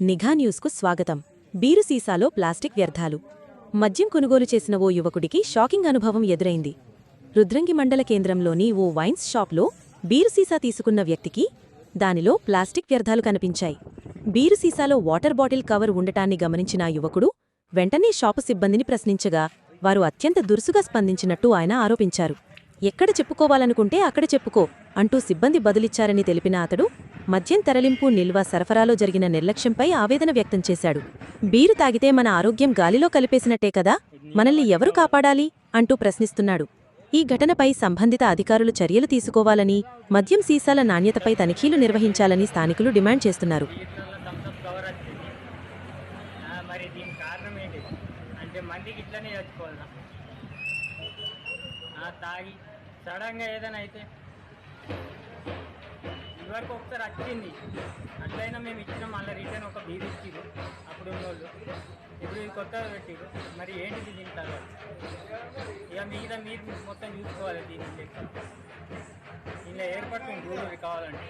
నిఘా న్యూస్కు స్వాగతం. బీరు సీసాలో ప్లాస్టిక్ వ్యర్థాలు. మద్యం కొనుగోలు చేసిన ఓ యువకుడికి షాకింగ్ అనుభవం ఎదురైంది. రుద్రంగి మండల కేంద్రంలోని ఓ వైన్స్ షాప్లో బీరు సీసా తీసుకున్న వ్యక్తికి దానిలో ప్లాస్టిక్ వ్యర్థాలు కనిపించాయి. బీరు సీసాలో వాటర్ బాటిల్ కవర్ ఉండటాన్ని గమనించిన యువకుడు వెంటనే షాపు సిబ్బందిని ప్రశ్నించగా వారు అత్యంత దురుసుగా స్పందించినట్టు ఆయన ఆరోపించారు. ఎక్కడ చెప్పుకోవాలనుకుంటే అక్కడ చెప్పుకో అంటూ సిబ్బంది బదులిచ్చారని తెలిపిన అతడు మద్యం తరలింపు నిల్వ సరఫరాలో జరిగిన నిర్లక్ష్యంపై ఆవేదన వ్యక్తం చేశాడు. బీరు తాగితే మన ఆరోగ్యం గాలిలో కలిపేసినట్టే కదా? మనల్ని ఎవరు కాపాడాలి? అంటూ ప్రశ్నిస్తున్నాడు. ఈ ఘటనపై సంబంధిత అధికారులు చర్యలు తీసుకోవాలని మద్యం సీసాల నాణ్యతపై తనిఖీలు నిర్వహించాలని స్థానికులు డిమాండ్ చేస్తున్నారు. సడన్గా ఏదైనా అయితే ఇదివరకు ఒకసారి వచ్చింది అట్లయినా మేము ఇచ్చినాం మళ్ళీ రిటర్న్ ఒక బీర్ ఇచ్చిరు అప్పుడు ఉన్నోళ్ళు. ఇప్పుడు ఇది కొత్తగా పెట్టిరు మరి ఏంటిది దీని తర్వాత ఇక మిగతా మీరు మొత్తం చూసుకోవాలి దీని లెక్క. ఇలా ఏర్పడుతుంది రూల్ కావాలంటే.